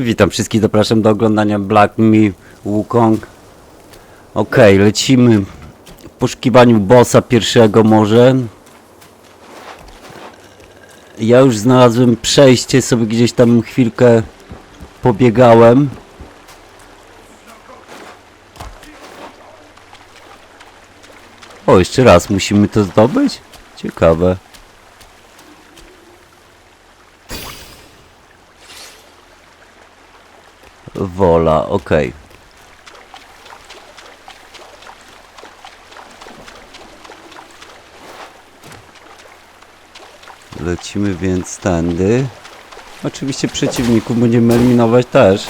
Witam wszystkich, zapraszam do oglądania Black Me Wukong. Okej, lecimy w poszukiwaniu bossa pierwszego może. Ja już znalazłem przejście, sobie gdzieś tam chwilkę pobiegałem. O, jeszcze raz, musimy to zdobyć? Ciekawe. Wola, okej. Lecimy więc tędy. Oczywiście przeciwników będziemy eliminować też.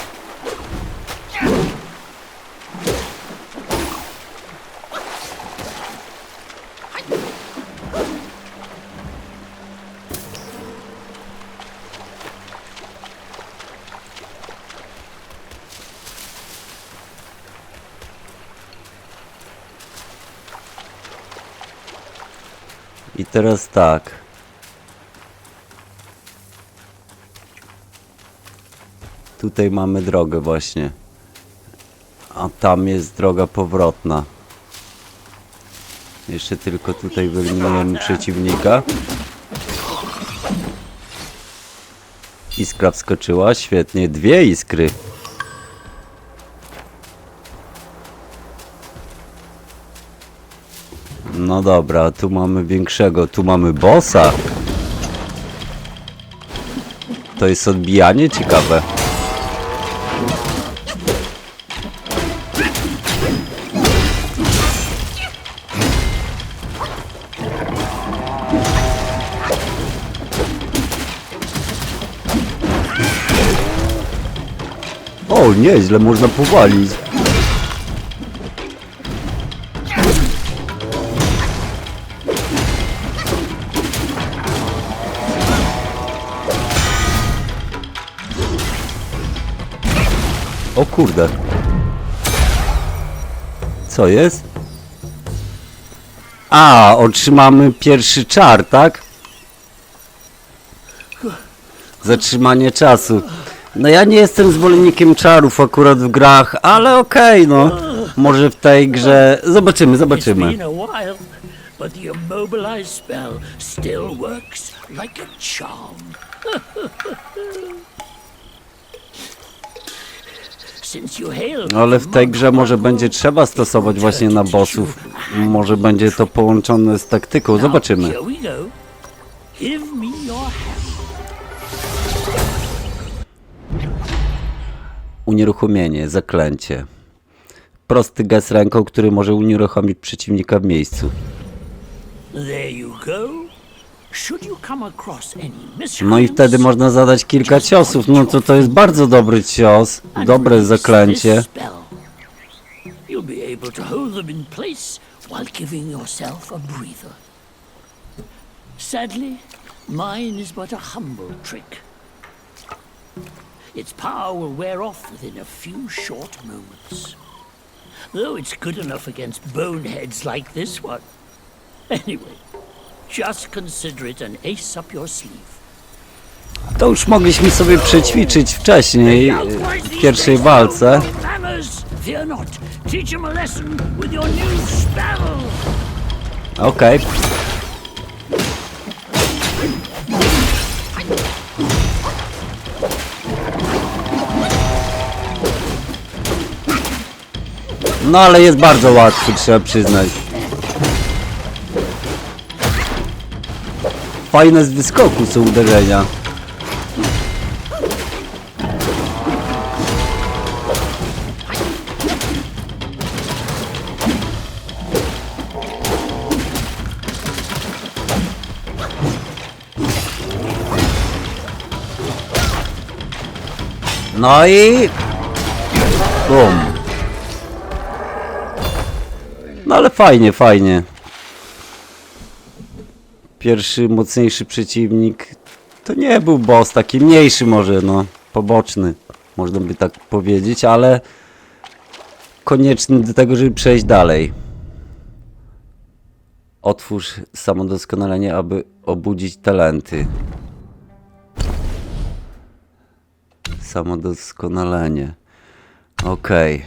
Teraz tak. Tutaj mamy drogę właśnie. A tam jest droga powrotna. Jeszcze tylko tutaj wyeliminujemy przeciwnika. Iskra wskoczyła, świetnie. Dwie iskry. No dobra, tu mamy większego, tu mamy bossa. To jest odbijanie ciekawe. O, nieźle, można powalić. Kurde. Co jest? A, otrzymamy pierwszy czar, tak? Zatrzymanie czasu. No ja nie jestem zwolennikiem czarów akurat w grach, ale okej, no. Może w tej grze... Zobaczymy, It's zobaczymy. been a while, but the immobilized spell still works like a charm. ale w tej grze może będzie trzeba stosować właśnie na bossów. Może będzie to połączone z taktyką. Zobaczymy. Unieruchomienie, zaklęcie. Prosty gest ręką, który może unieruchomić przeciwnika w miejscu. There you go. No i wtedy można zadać kilka ciosów. No to to jest bardzo dobry cios. Dobre zaklęcie. You'll be able to hold them in place while giving yourself a breather. Sadly, mine is but a humble trick. Its power will wear off within a few short moments. Though it's good enough against boneheads like this one. Anyway, just consider it an ace up your sleeve. To już mogliśmy sobie przećwiczyć wcześniej, e, w pierwszej walce. Fear not. Teach him a lesson with your new spell. Okej. No ale jest bardzo łatwy, trzeba przyznać. Fajne z wyskoku są uderzenia. No i... Bum. No ale fajnie, fajnie. Pierwszy mocniejszy przeciwnik to nie był boss, taki mniejszy może, no, poboczny, można by tak powiedzieć, ale konieczny do tego, żeby przejść dalej. Otwórz samodoskonalenie, aby obudzić talenty. Samodoskonalenie. Okej.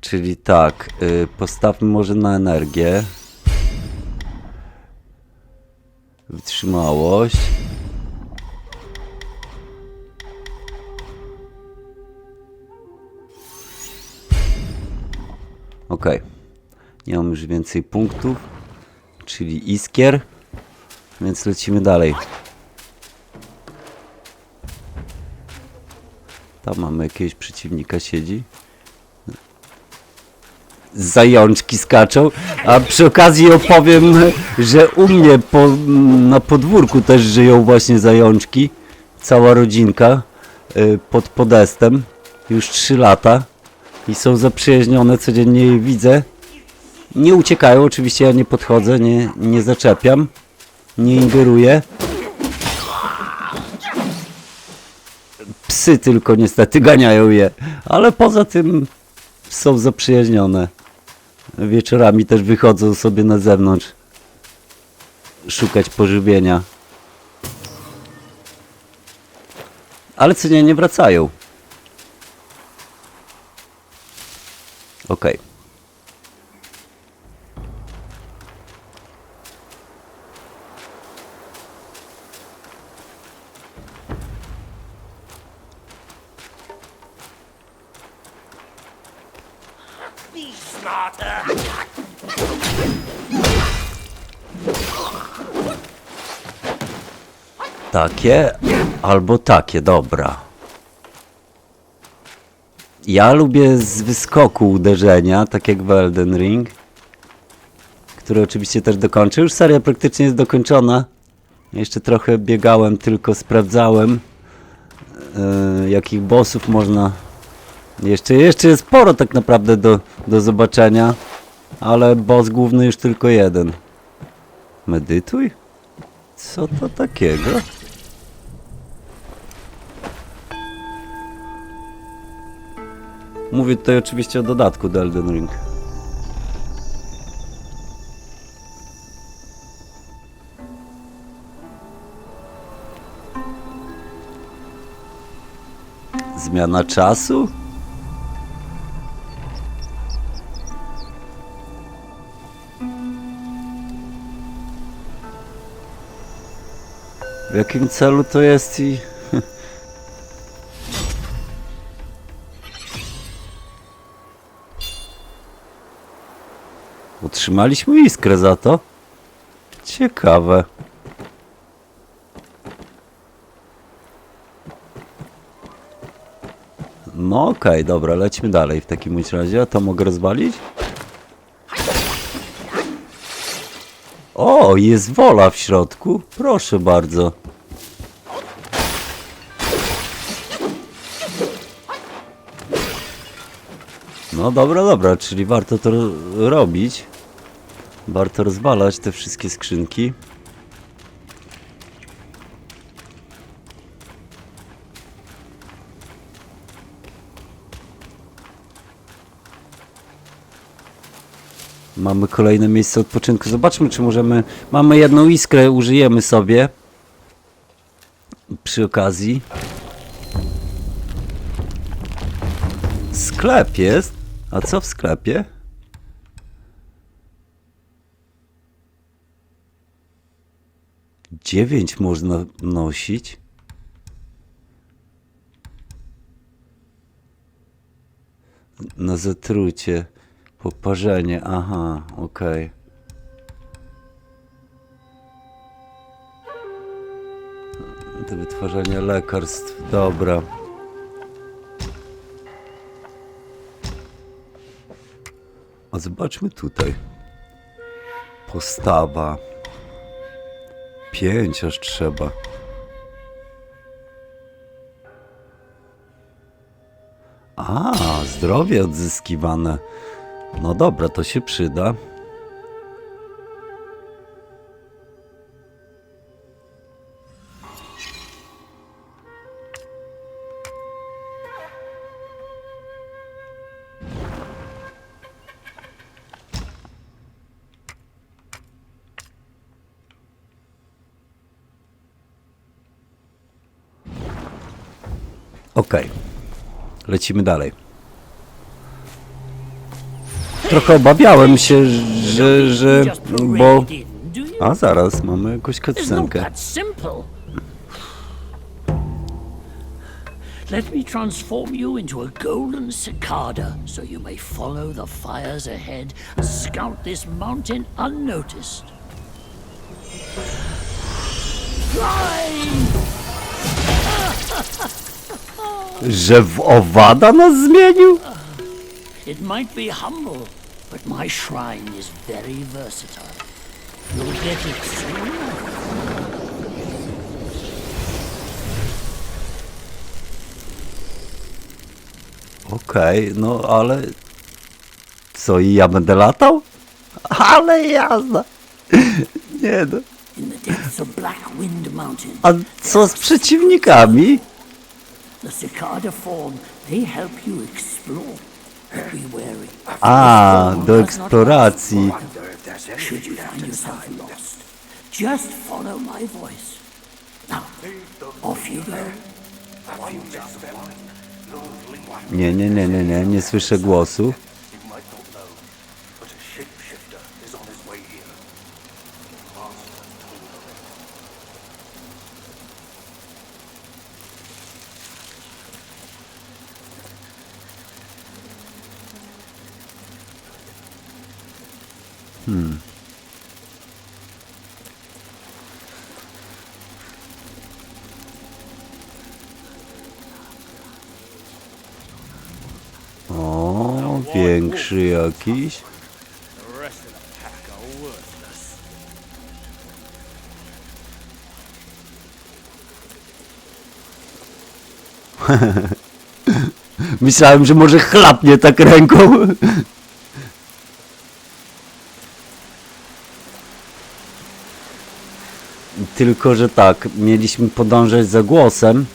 Czyli tak, y, postawmy może na energię. Wytrzymałość. Okej. Nie mam już więcej punktów, czyli iskier, więc lecimy dalej. Tam mamy jakiegoś przeciwnika siedzi. Zajączki skaczą, a przy okazji opowiem, że u mnie po, na podwórku też żyją właśnie zajączki. Cała rodzinka y, pod podestem. Już 3 lata i są zaprzyjaźnione, codziennie je widzę. Nie uciekają, oczywiście ja nie podchodzę, nie, nie zaczepiam, nie ingeruję. Psy tylko niestety ganiają je, ale poza tym są zaprzyjaźnione. Wieczorami też wychodzą sobie na zewnątrz szukać pożywienia. Ale codziennie wracają. Okej. Be Takie albo takie, dobra. Ja lubię z wyskoku uderzenia, tak jak w Elden Ring. Który oczywiście też dokończę. Już seria praktycznie jest dokończona. Jeszcze trochę biegałem, tylko sprawdzałem yy, jakich bossów można... Jeszcze, jeszcze jest sporo tak naprawdę do, do zobaczenia. Ale boss główny już tylko jeden. Medytuj? Co to takiego? Mówię tutaj oczywiście o dodatku do Elden Ring. Zmiana czasu? W jakim celu to jest i... Utrzymaliśmy iskrę za to? Ciekawe. No okej, dobra, lecimy dalej w takim razie. A to mogę rozwalić? O, jest wola w środku. Proszę bardzo. No dobra, dobra, czyli warto to ro- robić. Warto rozwalać te wszystkie skrzynki. Mamy kolejne miejsce odpoczynku. Zobaczmy, czy możemy. Mamy jedną iskrę, użyjemy sobie. Przy okazji. Sklep jest. A co w sklepie? Dziewięć można nosić. Na zatrucie. Poparzenie, aha, okej. Do wytwarzania lekarstw, dobra. A zobaczmy tutaj. Postawa. Pięć aż trzeba. A, zdrowie odzyskiwane. No dobra, to się przyda. Okej. Lecimy dalej. Trochę obawiałem się, że, że, bo... A zaraz, mamy jakąś cutscenkę. Let me transform you into a golden cicada so you may follow the fires ahead and scout this mountain unnoticed. Że w owada nas zmienił? It might be humble, but my shrine is very versatile. You'll get it soon. Okej, no ale... Co, i ja będę latał? Ale jazda! Nie no. A co z przeciwnikami? The cicada form, they help you explore. But be wary. A, do eksploracji. Should you find yourself lost, just follow my voice. Now, off you go. Nie, nie, nie, nie, nie, nie słyszę głosu. You might not know, but a shapeshifter is on his way here. Master told of it. O, większy jakiś. Myślałem, że może chlapnie tak ręką. Tylko, że tak, mieliśmy podążać za głosem,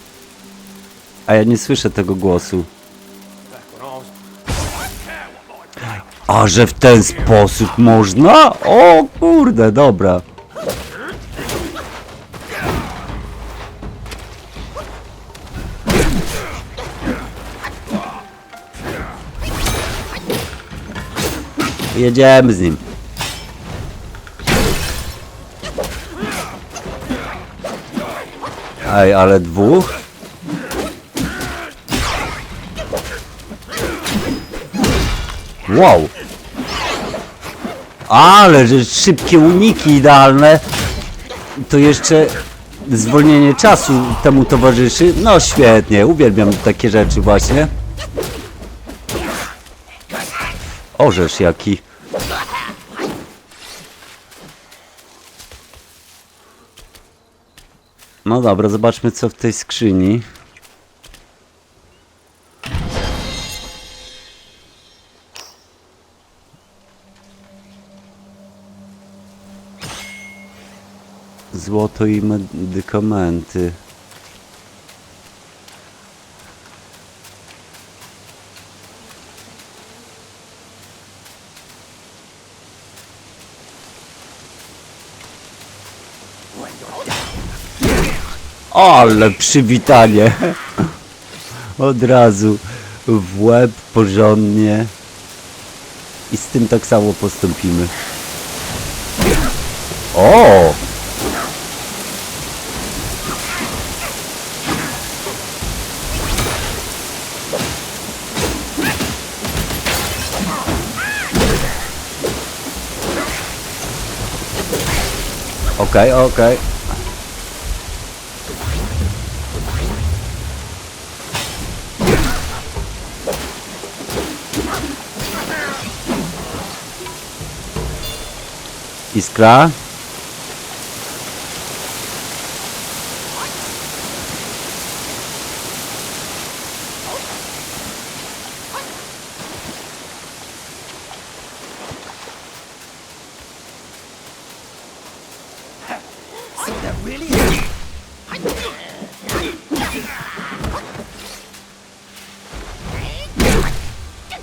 a ja nie słyszę tego głosu. A że w ten sposób można? O kurde, dobra. Jedziemy z nim. Ej, ale dwóch? Wow. Ale że szybkie uniki idealne. To jeszcze zwolnienie czasu temu towarzyszy. No świetnie, uwielbiam takie rzeczy właśnie. Orzesz jaki. No dobra, zobaczmy co w tej skrzyni. Złoto i medykamenty. Ale przywitanie. Od razu w łeb porządnie. I z tym tak samo postąpimy. O! Okej, okej. Iskra.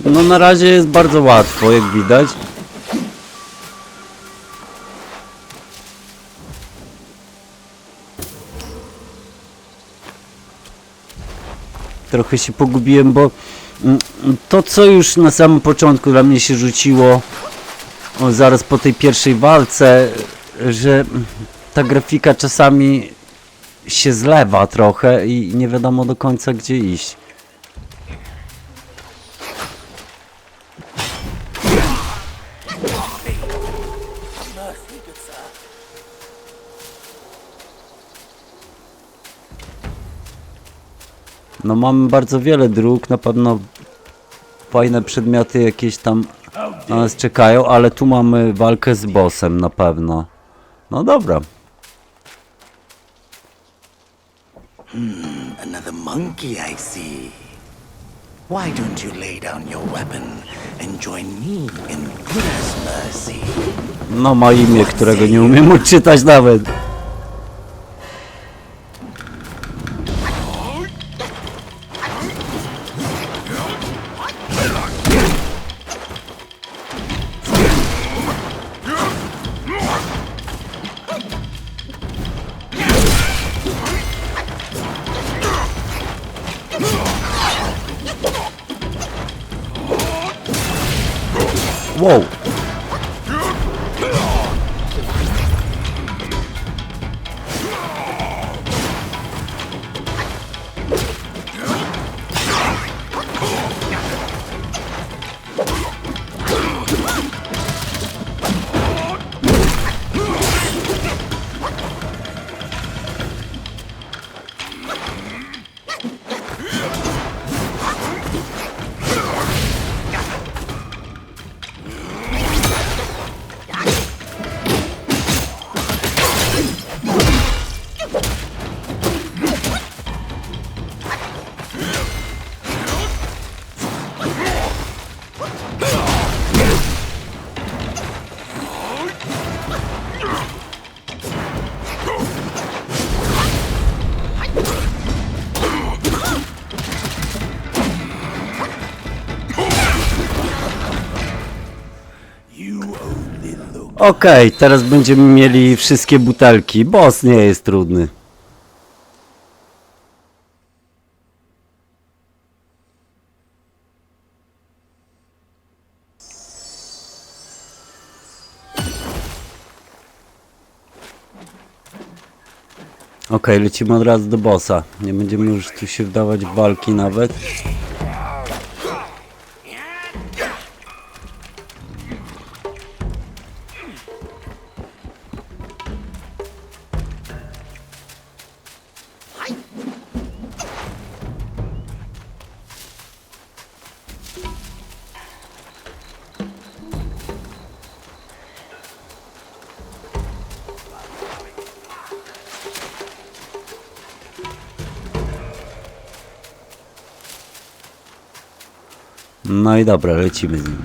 No na razie jest bardzo łatwo, jak widać. trochę się pogubiłem, bo mm, to co już na samym początku dla mnie się rzuciło, o, zaraz po tej pierwszej walce, że mm, ta grafika czasami się zlewa trochę i nie wiadomo do końca gdzie iść. No mamy bardzo wiele dróg, na pewno fajne przedmioty jakieś tam na nas czekają, ale tu mamy walkę z bossem na pewno. No dobra. Monkey, I see. Why don't you lay down your weapon and join me in mercy? No ma imię, którego nie umiem odczytać nawet. Wow. Okej, teraz będziemy mieli wszystkie butelki. Boss nie jest trudny. Okej, lecimy od razu do bossa. Nie będziemy już tu się wdawać w walki nawet. No i dobra, lecimy z nim.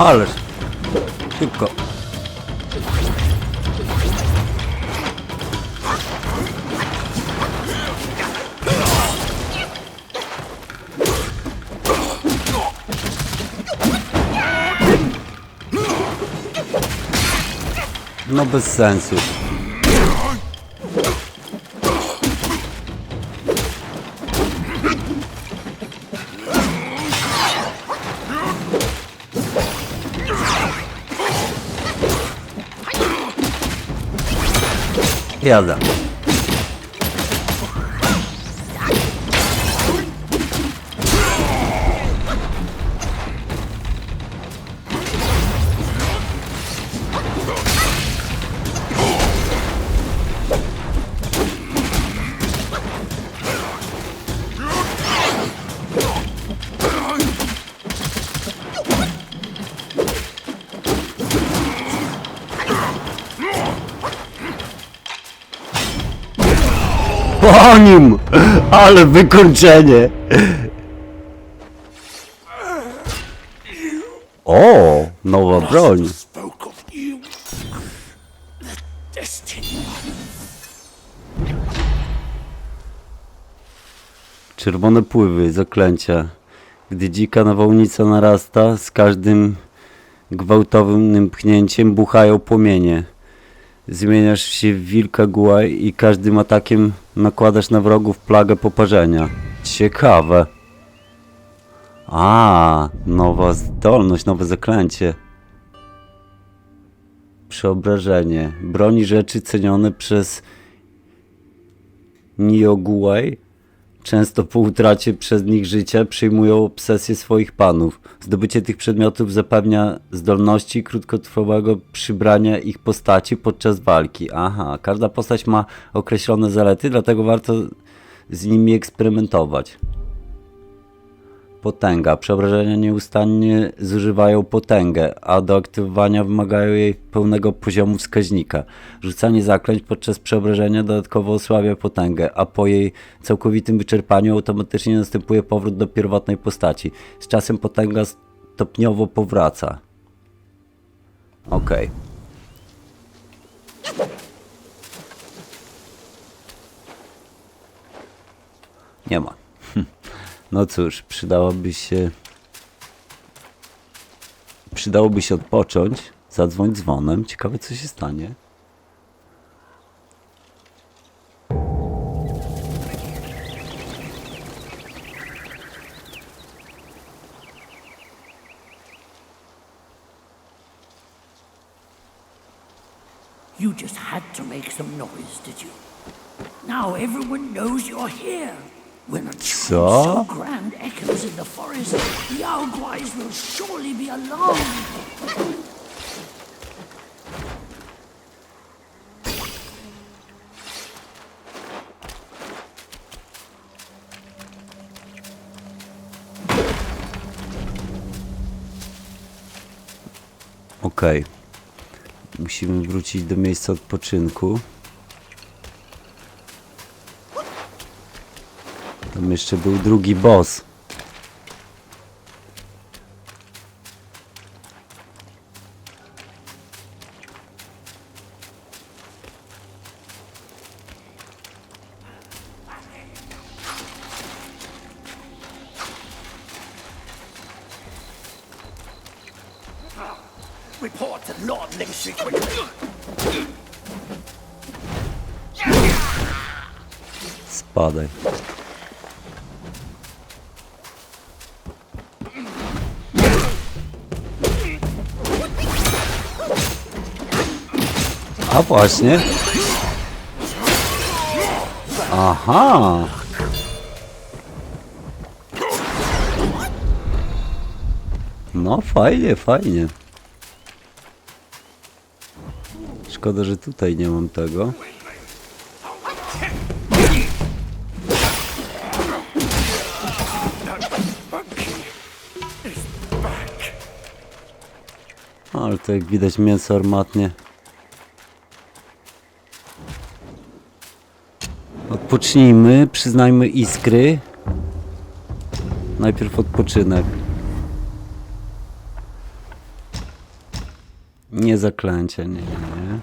Ależ. Szybko. No bez sensu. geldi. Nim! Ale wykończenie! O! Nowa broń. Czerwone pływy, zaklęcia. Gdy dzika nawałnica narasta, z każdym gwałtownym pchnięciem buchają płomienie. Zmieniasz się w wilka gułaj i każdym atakiem nakładasz na wrogów plagę poparzenia. Ciekawe. A, nowa zdolność, nowe zaklęcie. Przeobrażenie. Broni rzeczy cenione przez Nioguaj Często po utracie przez nich życia przyjmują obsesję swoich panów. Zdobycie tych przedmiotów zapewnia zdolności krótkotrwałego przybrania ich postaci podczas walki. Aha, każda postać ma określone zalety, dlatego warto z nimi eksperymentować. Potęga. Przeobrażenia nieustannie zużywają potęgę, a do aktywowania wymagają jej pełnego poziomu wskaźnika. Rzucanie zaklęć podczas przeobrażenia dodatkowo osłabia potęgę, a po jej całkowitym wyczerpaniu automatycznie następuje powrót do pierwotnej postaci. Z czasem potęga stopniowo powraca. Okej. Nie ma. No cóż, przydałoby się. Przydałoby się odpocząć. Zadzwoń dzwonem. Ciekawe, co się stanie. You just had to make some noise, did you? Now everyone knows you're here. Alarmed. Okej. Musimy wrócić do miejsca odpoczynku. Tam jeszcze był drugi boss. Report to Lord Spadaj. A właśnie. Aha. No fajnie, fajnie. Szkoda, że tutaj nie mam tego. Ale to jak widać mięso armatnie. Odpocznijmy, przyznajmy iskry. Najpierw odpoczynek. Nie zaklęcie, nie, nie,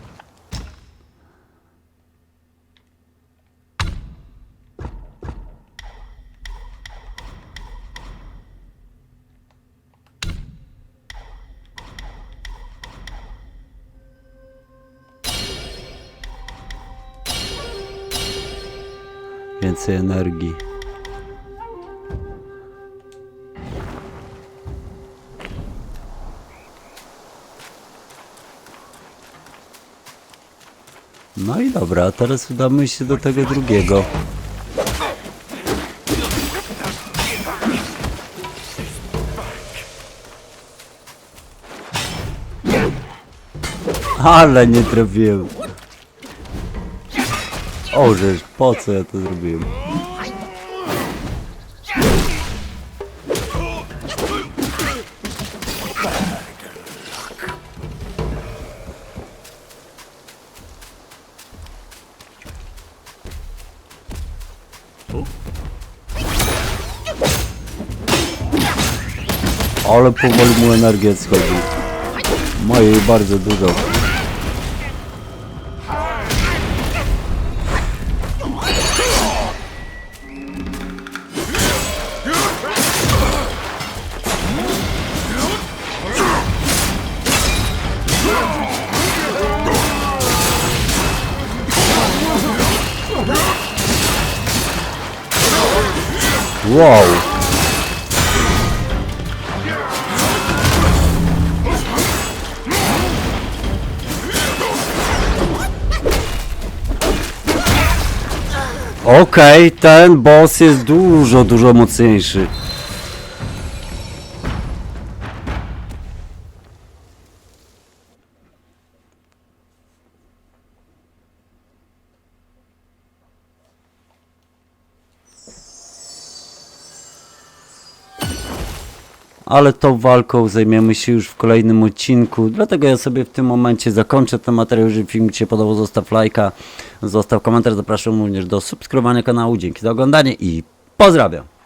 Więcej energii. No i dobra, teraz udamy się do tego drugiego. Ale nie trafiłem. O, żeż, po co ja to zrobiłem? Ale powoli mu energię schodzi. Ma jej bardzo dużo. Wow! Okej, ten boss jest dużo, dużo mocniejszy. Ale tą walką zajmiemy się już w kolejnym odcinku. Dlatego ja sobie w tym momencie zakończę ten materiał. Jeżeli film Ci się podobał, zostaw lajka, zostaw komentarz. Zapraszam również do subskrybowania kanału. Dzięki za oglądanie i pozdrawiam.